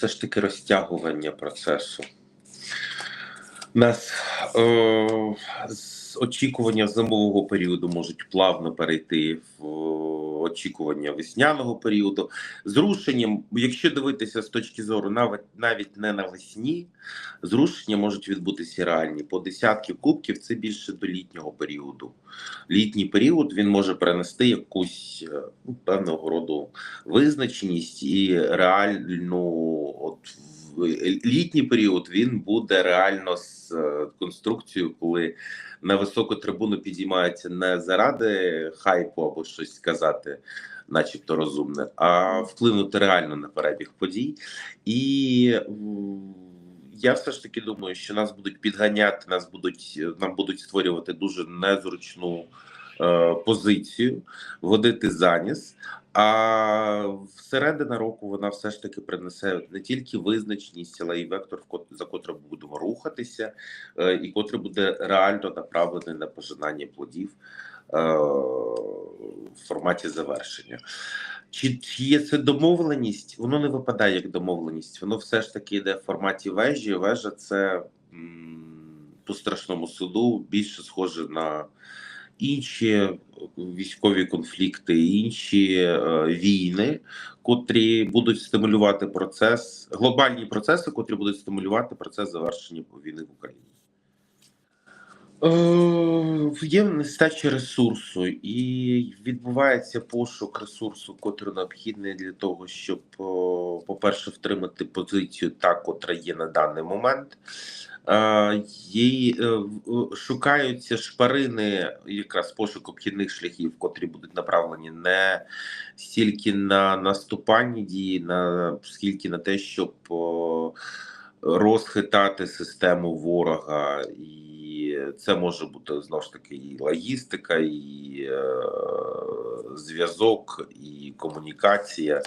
все ж таки розтягування процесу. Нас е, очікування зимового періоду можуть плавно перейти в очікування весняного періоду. Зрушенням, якщо дивитися з точки зору навіть навіть не навесні, зрушення можуть відбутися реальні. По десятки кубків це більше до літнього періоду. Літній період він може принести якусь е, певного роду визначеність і реальну от літній період він буде реально з е, конструкцією, коли на високу трибуну підіймаються не заради хайпу або щось сказати, начебто розумне, а вплинути реально на перебіг подій. І я все ж таки думаю, що нас будуть підганяти, нас будуть нам будуть створювати дуже незручну е, позицію, водити заніс. А всередина року вона все ж таки принесе не тільки визначеність, але й вектор, за котрим будемо рухатися, е, і котрий буде реально направлений на пожинання плодів е, в форматі завершення. Чи, чи є це домовленість? Воно не випадає як домовленість. Воно все ж таки йде в форматі вежі. Вежа це по страшному суду більше схоже на інші військові конфлікти, інші е, війни, котрі будуть стимулювати процес, глобальні процеси, котрі будуть стимулювати процес завершення війни в Україні. Е, Є нестача ресурсу, і відбувається пошук ресурсу, котрий необхідний для того, щоб, по-перше, втримати позицію, та котра є на даний момент. Е, Їй е, шукаються шпарини, якраз пошук обхідних шляхів, котрі будуть направлені не стільки на наступальні дії, на скільки на те, щоб розхитати систему ворога, і це може бути знову ж таки і логістика, і е, зв'язок, і комунікація.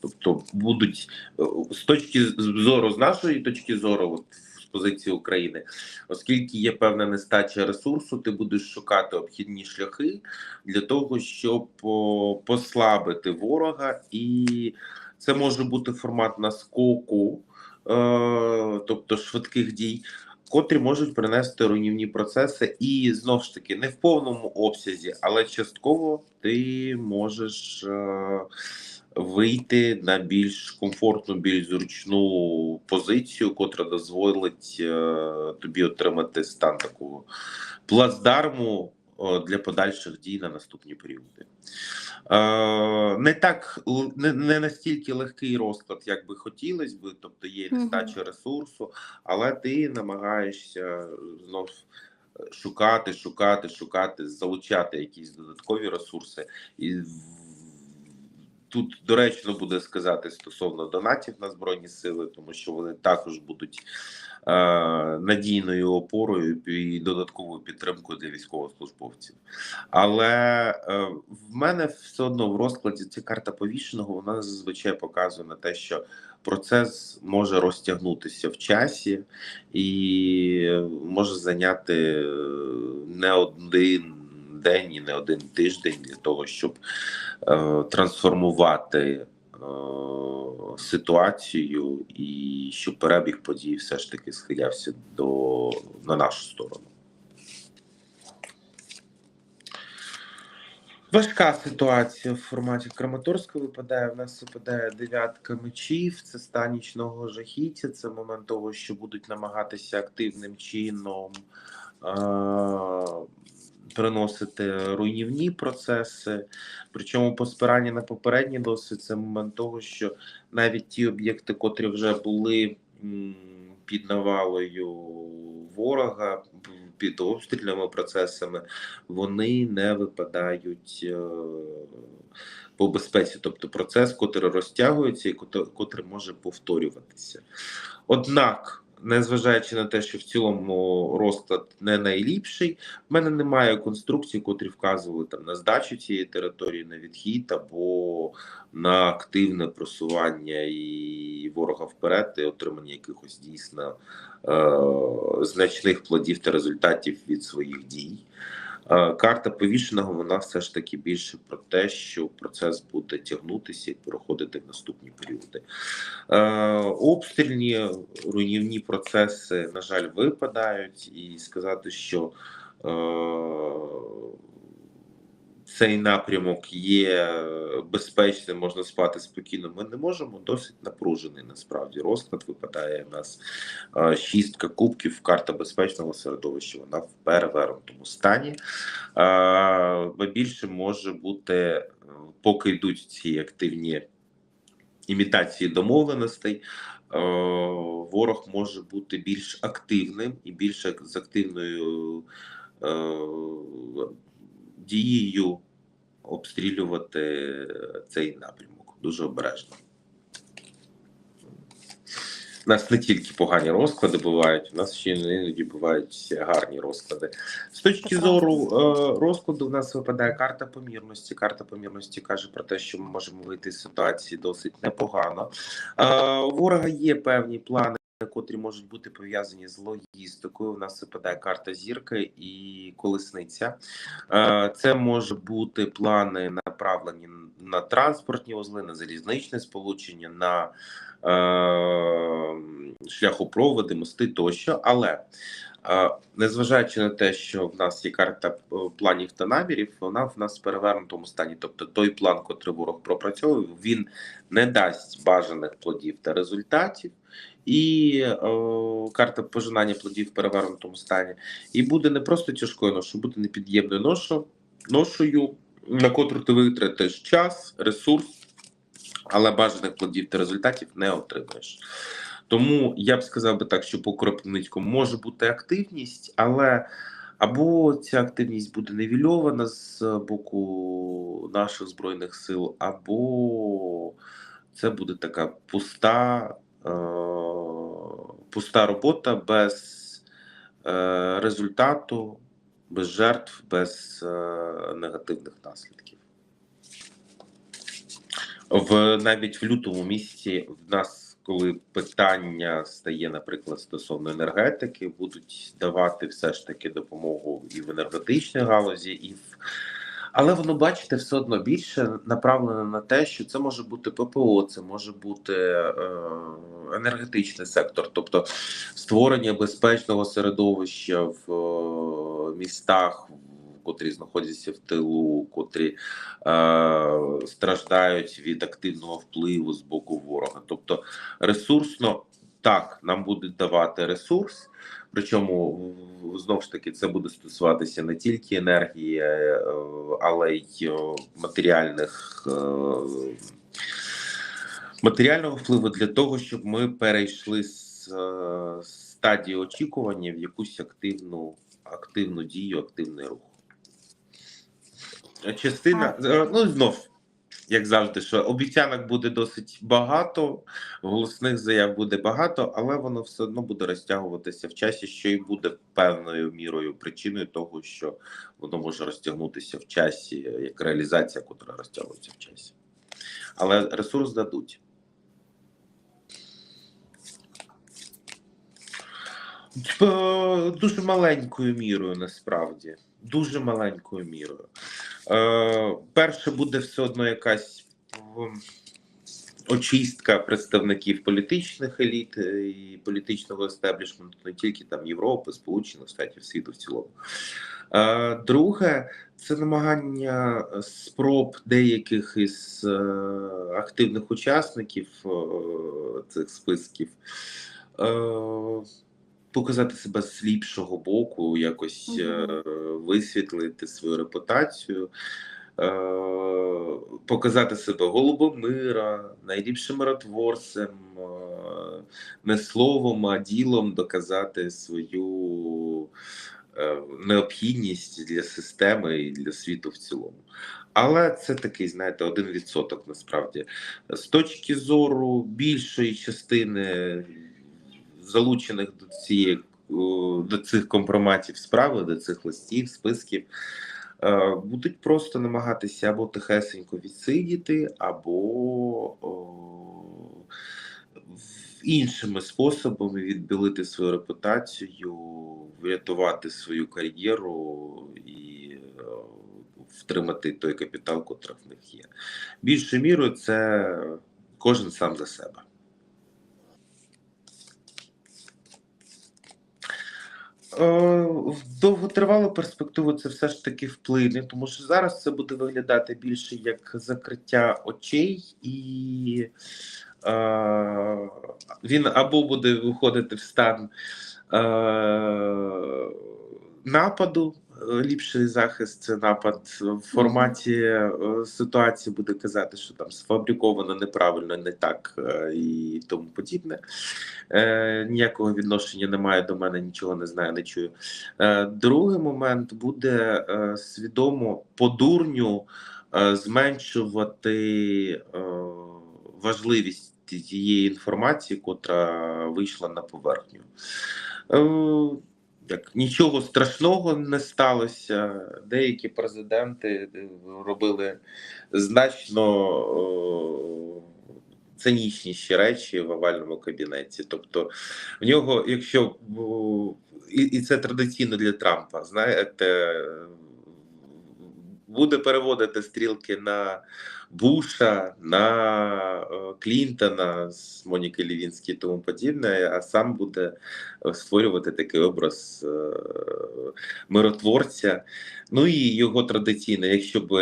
Тобто будуть е, з точки зору, з нашої точки зору, от, позиції України, оскільки є певна нестача ресурсу, ти будеш шукати обхідні шляхи для того, щоб послабити ворога, і це може бути формат наскоку, е, тобто швидких дій, котрі можуть принести руйнівні процеси, і знов ж таки не в повному обсязі, але частково ти можеш. Е, Вийти на більш комфортну, більш зручну позицію, котра дозволить е, тобі отримати стан такого плацдарму е, для подальших дій на наступні періоди. Е, не так не, не настільки легкий розклад, як би хотілося би, тобто є нестача ресурсу, але ти намагаєшся знов шукати, шукати, шукати, залучати якісь додаткові ресурси. І тут доречно буде сказати стосовно донатів на збройні сили, тому що вони також будуть е, надійною опорою і додатковою підтримкою для військовослужбовців. Але е, в мене все одно в розкладі ця карта повішеного вона зазвичай показує на те, що процес може розтягнутися в часі і може зайняти е, не один день і не один тиждень для того, щоб е, трансформувати е, ситуацію і щоб перебіг подій все ж таки схилявся до на нашу сторону. Важка ситуація в форматі Краматорська випадає. В нас випадає дев'ятка мечів, це стан нічного жахіття, це момент того, що будуть намагатися активним чином е- приносити руйнівні процеси. Причому по спиранні на попередній досвід це момент того, що навіть ті об'єкти, котрі вже були під навалою ворога, під обстрільними процесами, вони не випадають е, по безпеці, тобто процес, котрий розтягується і котрий може повторюватися. Однак, незважаючи на те, що в цілому розклад не найліпший, в мене немає конструкцій, котрі вказували там на здачу цієї території, на відхід або на активне просування і ворога вперед, і отримання якихось дійсно е, значних плодів та результатів від своїх дій. Е, Карта повішеного вона все ж таки більше про те, що процес буде тягнутися і проходити в наступні періоди. Е, Обстрільні руйнівні процеси, на жаль, випадають, і сказати, що е, цей напрямок є безпечним, можна спати спокійно. Ми не можемо. Досить напружений насправді розклад. Випадає в нас е, шістка кубків, карта безпечного середовища. Вона в перевернутому стані. Е, більше може бути, е, поки йдуть ці активні імітації домовленостей. е, Ворог може бути більш активним і більш з активною е, дією обстрілювати цей напрямок дуже обережно. У нас не тільки погані розклади бувають, у нас ще іноді бувають гарні розклади. З точки зору е, розкладу, в нас випадає карта помірності. Карта помірності каже про те, що ми можемо вийти з ситуації досить непогано. Е, у ворога є певні плани. Котрі можуть бути пов'язані з логістикою. У нас випадає карта зірки і колесниця. Е, Це може бути плани направлені на транспортні вузли, на залізничне сполучення, на е, шляхопроводи, мости тощо. Але е, незважаючи на те, що в нас є карта планів та намірів, вона в нас в перевернутому стані. Тобто той план, котрий ворог пропрацьовує, він не дасть бажаних плодів та результатів. І е, карта пожинання плодів в перевернутому стані, і буде не просто тяжкою ношою, буде непід'ємною ношою, ношою, на котру ти витратиш час, ресурс, але бажаних плодів та результатів не отримаєш. Тому я б сказав би так, що по Кропивницькому може бути активність, але або ця активність буде невільована з боку наших збройних сил, або це буде така пуста, пуста робота без е, результату, без жертв, без е, негативних наслідків. В навіть в лютому місяці в нас, коли питання стає, наприклад, стосовно енергетики, будуть давати все ж таки допомогу і в енергетичній галузі, і в але воно, бачите, все одно більше направлено на те, що це може бути ППО, це може бути е, енергетичний сектор, тобто створення безпечного середовища в е, містах, котрі знаходяться в тилу, котрі е, страждають від активного впливу з боку ворога. Тобто ресурсно так нам будуть давати ресурс. Причому знову ж таки це буде стосуватися не тільки енергії, е, але й е, матеріальних е, матеріального впливу для того, щоб ми перейшли з е, стадії очікування в якусь активну активну дію, активний рух. Частина ну знов. Як завжди, що обіцянок буде досить багато, голосних заяв буде багато, але воно все одно буде розтягуватися в часі, що і буде певною мірою причиною того, що воно може розтягнутися в часі, як реалізація, котра розтягується в часі. Але ресурс дадуть. Е, Дуже маленькою мірою насправді. Дуже маленькою мірою. Е, перше буде все одно якась очистка представників політичних еліт е, і політичного естеблішменту, не тільки там Європи, Сполучених Штатів світу в цілому. Е, друге, це намагання спроб деяких із активних учасників цих списків. Показати себе з ліпшого боку, якось е, висвітлити свою репутацію, е, показати себе голубом мира, найліпшим миротворцем, е, не словом, а ділом доказати свою необхідність для системи і для світу в цілому. Але це такий, знаєте, один відсоток насправді. З точки зору більшої частини залучених до цієї до цих компроматів справи, до цих листів, списків, е, будуть просто намагатися або тихесенько відсидіти, або іншими способами відбілити свою репутацію, врятувати свою кар'єру і втримати той капітал, котрий в них є. Більшою мірою це кожен сам за себе. В довготривалу перспективу це все ж таки вплине, тому що зараз це буде виглядати більше як закриття очей, і е, він або буде виходити в стан е, нападу. е, Ліпший захист це напад в форматі е, ситуації буде казати, що там сфабриковано неправильно, не так е, і тому подібне. Е, ніякого відношення немає до мене, нічого не знаю, не чую. Е, другий момент буде е, свідомо по дурню е, зменшувати е, важливість тієї інформації, котра вийшла на поверхню. Е, як нічого страшного не сталося. Деякі президенти е, робили значно о, цинічніші речі в овальному кабінеті. Тобто, в нього, якщо і, і це традиційно для Трампа, знаєте, буде переводити стрілки на Буша, на е, Клінтона з Моніки Лівінські і тому подібне, а сам буде е, створювати такий образ е, миротворця. Ну і його традиційно, якщо б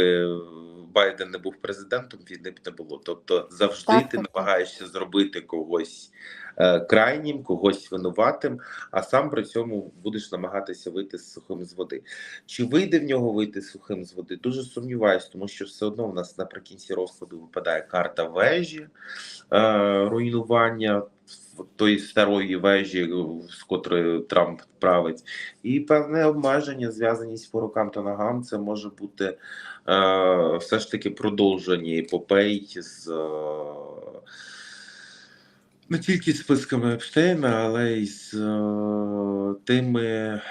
Байден не був президентом, війни б не було. Тобто завжди Так, ти так, намагаєшся зробити когось е, крайнім, когось винуватим, а сам при цьому будеш намагатися вийти сухим з води. Чи вийде в нього вийти сухим з води? Дуже сумніваюсь, тому що все одно в нас наприкінці розкладу випадає карта вежі, е, руйнування тої старої вежі, з котрою Трамп править, і певне обмеження, зв'язаність по рукам та ногам. Це може бути е, все ж таки продовження епопей з. Е, не тільки списками Епштейна, але й з е, тими е,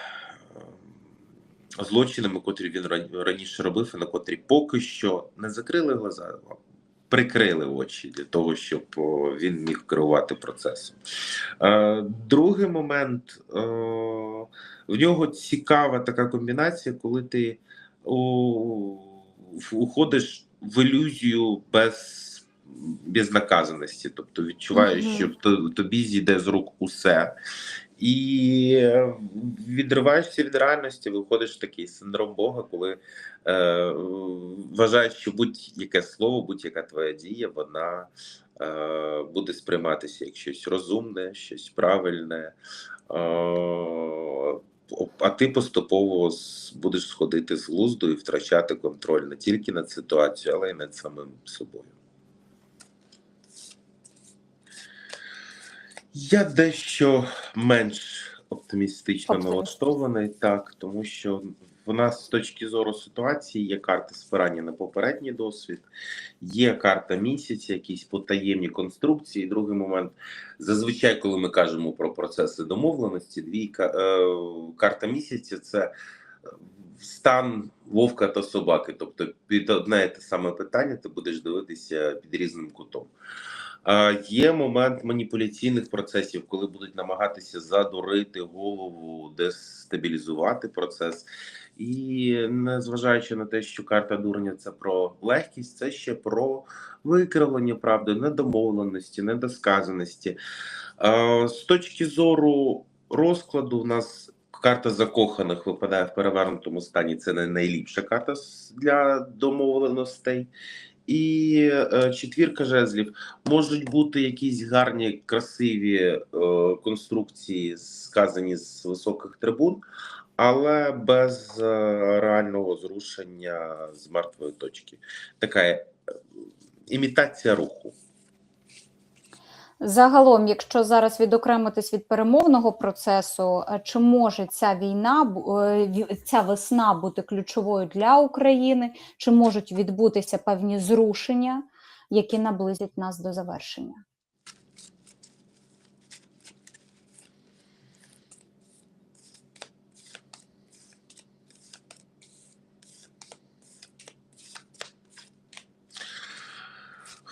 злочинами, котрі він ран- раніше робив, і на котрі поки що не закрили глаза, прикрили очі для того, щоб він міг керувати процесом. Е, Другий момент е, в нього цікава така комбінація, коли ти уходиш в ілюзію без безнаказаності, тобто відчуваєш, Мгм. що то- тобі зійде з рук усе, і е, відриваєшся від реальності, виходиш в такий синдром Бога, коли е, вважаєш, що будь-яке слово, будь-яка твоя дія, вона е, буде сприйматися як щось розумне, щось правильне. Е, а ти поступово будеш сходити з глузду і втрачати контроль не тільки над ситуацією, але й над самим собою. Я дещо менш оптимістично Оптиміст. налаштований, так, тому що в нас з точки зору ситуації є карта спирання на попередній досвід, є карта місяця, якісь потаємні конструкції. Другий момент, зазвичай, коли ми кажемо про процеси домовленості, двійка е, карта місяця це стан вовка та собаки. Тобто, під одне і те саме питання ти будеш дивитися під різним кутом. А, Є момент маніпуляційних процесів, коли будуть намагатися задурити голову, дестабілізувати процес. І незважаючи на те, що карта дурня це про легкість, це ще про викривлення правди, недомовленості, недосказаності. З точки зору розкладу, в нас карта закоханих випадає в перевернутому стані. Це не найліпша карта для домовленостей. І е, четвірка жезлів можуть бути якісь гарні, красиві е, конструкції, сказані з високих трибун, але без е, реального зрушення з мертвої точки. Така імітація руху. Загалом, якщо зараз відокремитись від перемовного процесу, е, чи може ця війна, е, ця весна бути ключовою для України, чи можуть відбутися певні зрушення, які наблизять нас до завершення?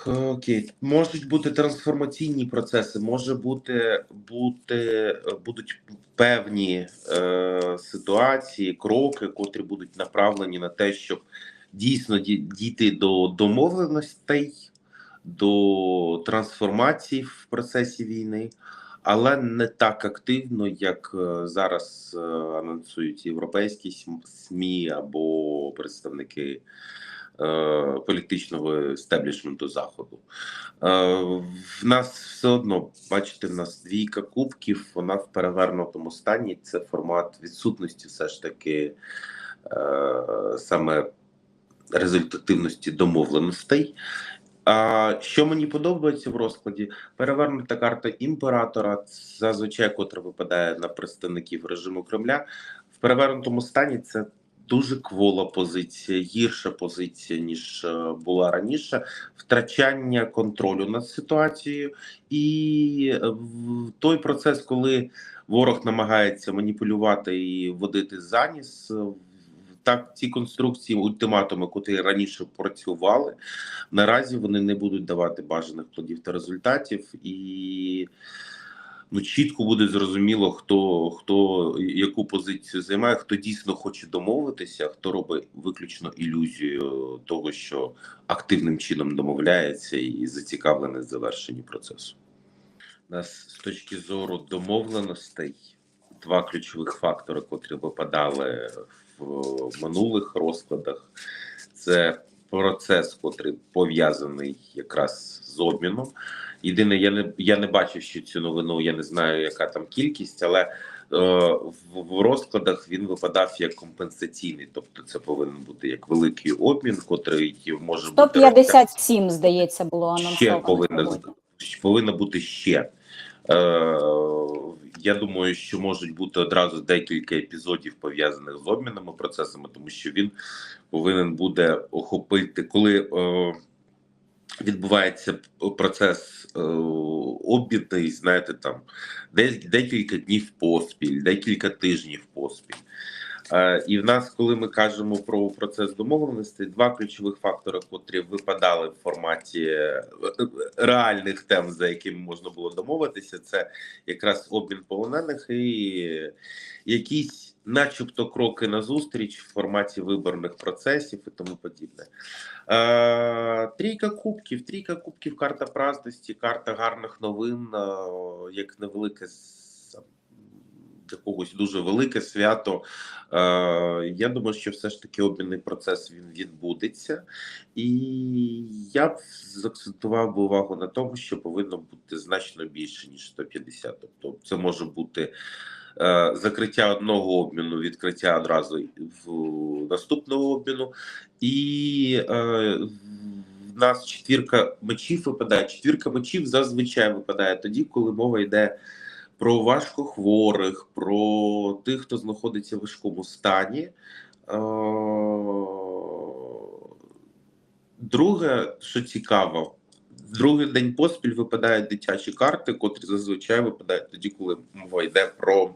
Окей, можуть бути трансформаційні процеси, може бути, бути будуть певні е, ситуації, кроки, котрі будуть направлені на те, щоб дійсно дійти до домовленостей, до трансформації в процесі війни, але не так активно, як е, зараз е, анонсують європейські СМІ або представники політичного естеблішменту заходу. Е, в нас все одно, бачите, в нас двійка кубків, вона в перевернутому стані. Це формат відсутності, все ж таки е, саме результативності домовленостей. А що мені подобається в розкладі? Перевернута карта імператора, зазвичай котра випадає на представників режиму Кремля. В перевернутому стані це дуже квола позиція, гірша позиція ніж е, була раніше. Втрачання контролю над ситуацією, і е, той процес, коли ворог намагається маніпулювати і водити заніс. е, Так, ці конструкції, ультиматуми, котрі раніше працювали, наразі вони не будуть давати бажаних плодів та результатів, і ну чітко буде зрозуміло, хто хто яку позицію займає, хто дійсно хоче домовитися, хто робить виключно ілюзію того, що активним чином домовляється і зацікавлений в завершенні процесу. У нас з точки зору домовленостей два ключових фактори, котрі випадали в минулих розкладах, це процес, котрий пов'язаний якраз з обміном. Єдине, я не я не бачив ще цю новину, я не знаю, яка там кількість, але е, в, в розкладах він випадав як компенсаційний, тобто це повинен бути як великий обмін, котрий може бути 157, здається, було ще анонсовано. повинна сьогодні. повинна бути ще. Е, я думаю, що можуть бути одразу декілька епізодів пов'язаних з обмінними процесами, тому що він повинен буде охопити, коли е, відбувається процес е, обмінний, знаєте, там десь декілька днів поспіль, декілька тижнів поспіль. Е, І в нас, коли ми кажемо про процес домовленості, два ключових фактори, котрі випадали в форматі е, реальних тем, за якими можна було домовитися, це якраз обмін полонених і якісь, начебто, кроки назустріч в форматі виборних процесів і тому подібне. Е, Трійка кубків, трійка кубків, карта праздності, карта гарних новин, е, як невелике с- для когось дуже велике свято. Е, Я думаю, що все ж таки обмінний процес він відбудеться, і я б заакцентував би увагу на тому, що повинно бути значно більше ніж 150. Тобто, це може бути закриття одного обміну, відкриття одразу в наступного обміну, і е, в нас четвірка мечів випадає. Четвірка мечів зазвичай випадає тоді, коли мова йде про важкохворих, про тих, хто знаходиться в важкому стані. Е, Друге, що цікаво, другий день поспіль випадають дитячі карти, котрі зазвичай випадають тоді, коли мова йде про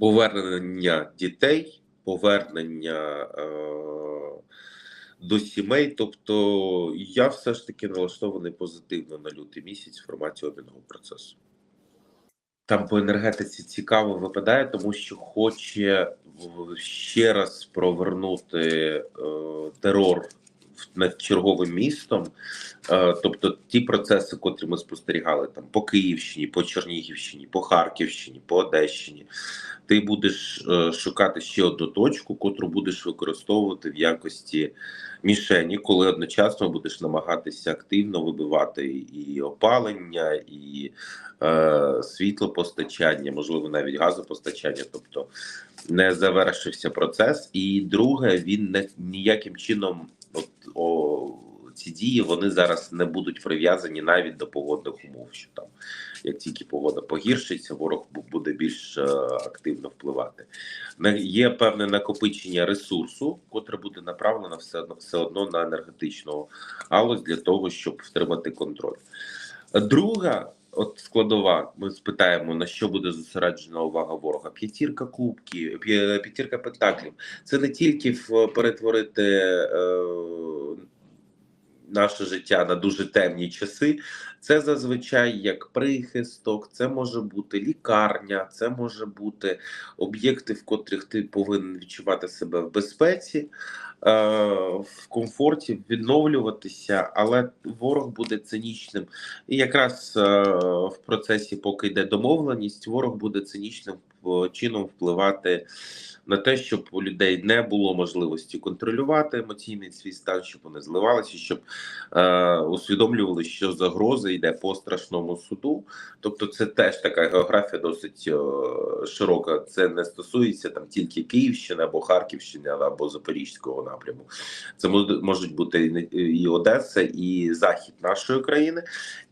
повернення дітей, повернення е, до сімей. Тобто я все ж таки налаштований позитивно на лютий місяць в форматі обмінного процесу. Там по енергетиці цікаво випадає, тому що хоче ще раз провернути е, терор над черговим містом. Е, тобто ті процеси, котрі ми спостерігали там по Київщині, по Чернігівщині, по Харківщині, по Одещині. Ти будеш е, шукати ще одну точку, котру будеш використовувати в якості мішені, коли одночасно будеш намагатися активно вибивати і опалення, і е, світлопостачання, можливо, навіть газопостачання. Тобто не завершився процес. І друге, він не ніяким чином, о, ці дії вони зараз не будуть прив'язані навіть до погодних умов. Що там, як тільки погода погіршиться, ворог буде більш е, активно впливати. Є певне накопичення ресурсу, котре буде направлено все одно все одно на енергетичну галузь для того, щоб втримати контроль. Друга от складова, ми спитаємо на що буде зосереджена увага ворога. П'ятірка кубків, п'я- п'ятірка пентаклів. Це не тільки перетворити е, наше життя на дуже темні часи. Це зазвичай як прихисток, це може бути лікарня, це може бути об'єкти, в котрих ти повинен відчувати себе в безпеці, в комфорті, відновлюватися, але ворог буде цинічним. І якраз е, в процесі, поки йде домовленість, ворог буде цинічним е, чином впливати на те, щоб у людей не було можливості контролювати емоційний свій стан, щоб вони зливалися, щоб е, усвідомлювали, що загроза йде по страшному суду. Тобто, це теж така географія досить е, широка. Це не стосується там тільки Київщини або Харківщини, або Запорізького напряму. Це мож- можуть бути і Одеса, і захід нашої країни.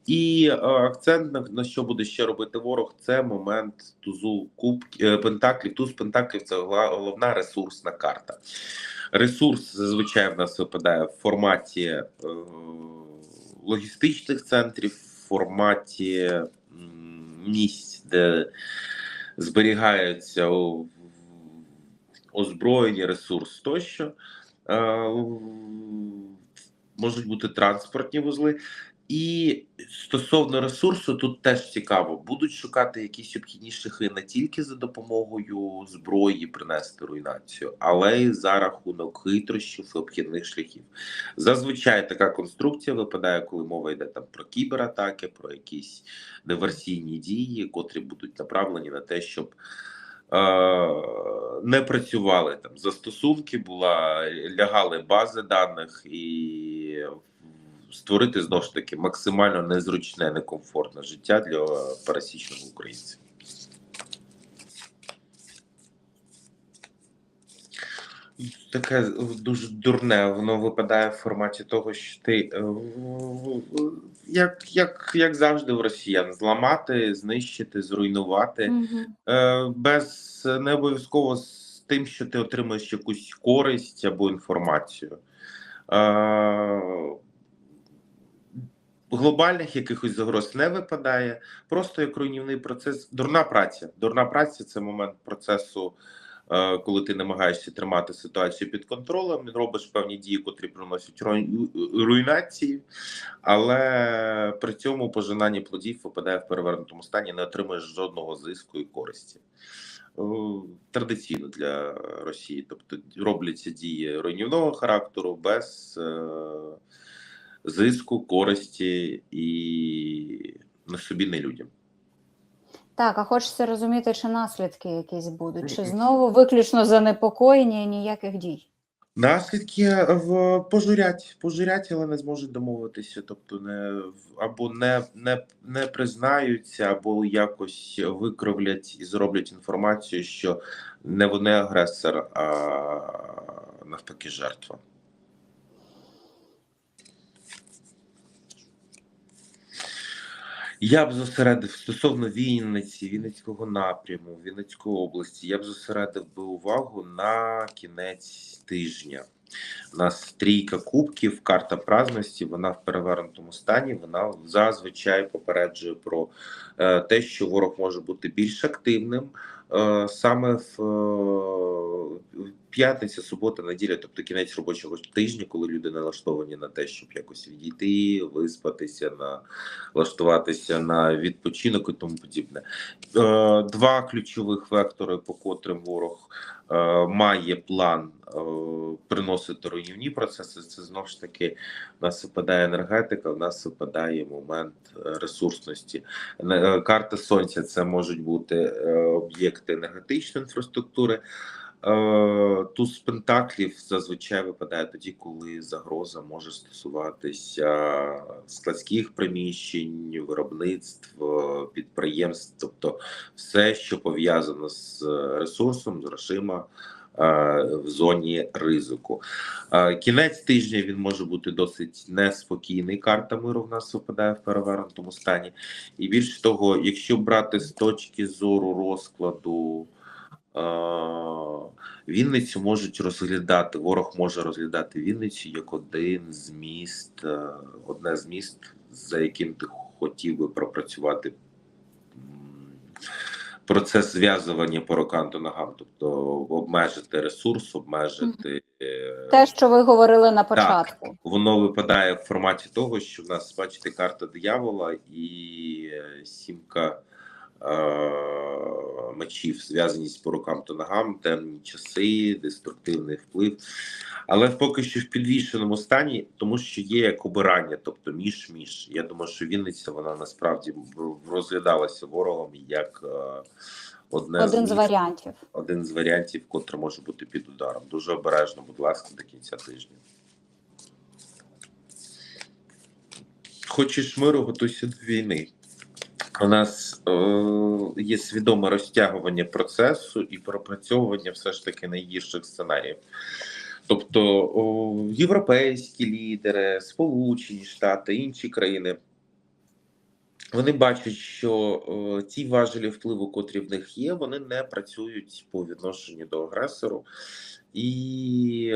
І е, акцент на, що буде ще робити ворог, це момент тузу кубки е, пентаклів. Туз пентаклів це головна ресурсна карта. Ресурс зазвичай в нас випадає в форматі е, логістичних центрів, в форматі місць, де зберігаються озброєння, ресурс тощо. Можуть бути транспортні вузли. І стосовно ресурсу, тут теж цікаво, будуть шукати якісь обхідні шляхи не тільки за допомогою зброї принести руйнацію, але й за рахунок хитрощів і обхідних шляхів. Зазвичай така конструкція випадає, коли мова йде там про кібератаки, про якісь диверсійні дії, котрі будуть направлені на те, щоб е, не працювали там застосунки, була лягали бази даних і створити знову ж таки максимально незручне, некомфортне життя для пересічного українця. Таке дуже дурне, воно випадає в форматі того, що ти е, як, як, як завжди в росіян зламати, знищити, зруйнувати е, без не обов'язково з тим, що ти отримаєш якусь користь або інформацію. Глобальних якихось загроз не випадає, просто як руйнівний процес. Дурна праця. Дурна праця це момент процесу, е, коли ти намагаєшся тримати ситуацію під контролем, робиш певні дії, котрі приносять руйнації, але при цьому пожинання плодів випадає в перевернутому стані, не отримуєш жодного зиску і користі. Е, Традиційно для Росії, тобто робляться дії руйнівного характеру без е, зиску, користі і на собі не людям. Так, а хочеться розуміти, чи наслідки якісь будуть, чи знову виключно занепокоєння і ніяких дій. Наслідки в пожурять, пожурять, але не зможуть домовитися, тобто не або не, не, не признаються, або якось викривлять і зроблять інформацію, що не вони агресор, а навпаки жертва. Я б зосередив стосовно Вінниці, Вінницького напряму, Вінницької області. Я б зосередив би увагу на кінець тижня. У нас трійка кубків, карта праздності. Вона в перевернутому стані. Вона зазвичай попереджує про е, те, що ворог може бути більш активним саме в е, п'ятниця, субота, неділя, тобто кінець робочого тижня, коли люди налаштовані на те, щоб якось відійти, виспатися, на влаштуватися на відпочинок і тому подібне. Е, Два ключових вектори, по котрим ворог має план приносити руйнівні процеси. Це знову ж таки в нас випадає енергетика, в нас випадає момент ресурсності. Е, Карта сонця це можуть бути е, об'єкти енергетичної інфраструктури. Е, Туз пентаклів зазвичай випадає тоді, коли загроза може стосуватися складських приміщень, виробництв, е, підприємств, тобто все, що пов'язано з ресурсом, з грошима в зоні ризику. Е, Кінець тижня він може бути досить неспокійний. Карта миру в нас випадає в перевернутому стані. І більше того, якщо брати з точки зору розкладу. е, Вінницю можуть розглядати, ворог може розглядати Вінницю як один з міст, е, одне з міст, за яким ти хотів би пропрацювати процес зв'язування по рукам до ногам, тобто обмежити ресурс, обмежити е, Те, що ви говорили на початку. воно випадає в форматі того, що в нас бачите карта диявола і е, сімка мечів, зв'язаність по рукам та ногам, темні часи, деструктивний вплив. Але поки що в підвішеному стані, тому що є як обирання, тобто між-між. Я думаю, що Вінниця вона насправді розглядалася ворогом як е, одне Один з міст варіантів. один з варіантів, котрий може бути під ударом. Дуже обережно, будь ласка, до кінця тижня. Хочеш миру, готуйся до війни. У нас е, є свідоме розтягування процесу і пропрацьовування все ж таки найгірших сценаріїв. Тобто о, європейські лідери, Сполучені Штати, інші країни вони бачать, що е, ті важелі впливу, котрі в них є, вони не працюють по відношенню до агресору і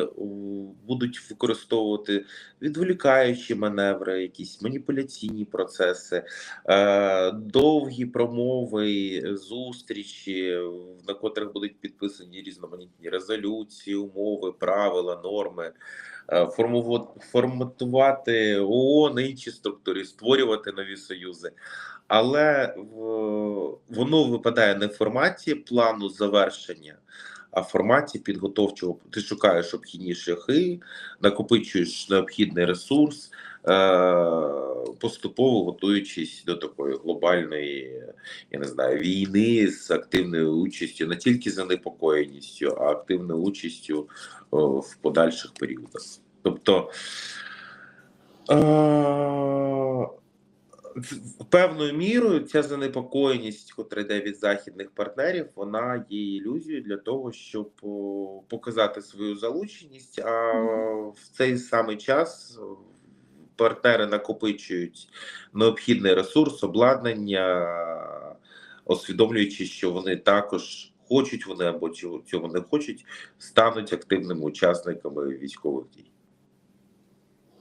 будуть використовувати відволікаючі маневри, якісь маніпуляційні процеси, е, довгі промови, зустрічі, на котрих будуть підписані різноманітні резолюції, умови, правила, норми. е, Форматувати ООН, інші структури, створювати нові союзи, але воно випадає не в форматі плану завершення, а в форматі підготовчого. Ти шукаєш обхідні шляхи, накопичуєш необхідний ресурс, е, поступово готуючись до такої глобальної, я не знаю, війни з активною участю, не тільки занепокоєністю, а активною участю е, в подальших періодах. Тобто. Певною мірою ця занепокоєність, котра йде від західних партнерів, вона є ілюзією для того, щоб показати свою залученість. А в цей самий час партнери накопичують необхідний ресурс, обладнання, усвідомлюючи, що вони також хочуть вони або цього не хочуть, стануть активними учасниками військових дій.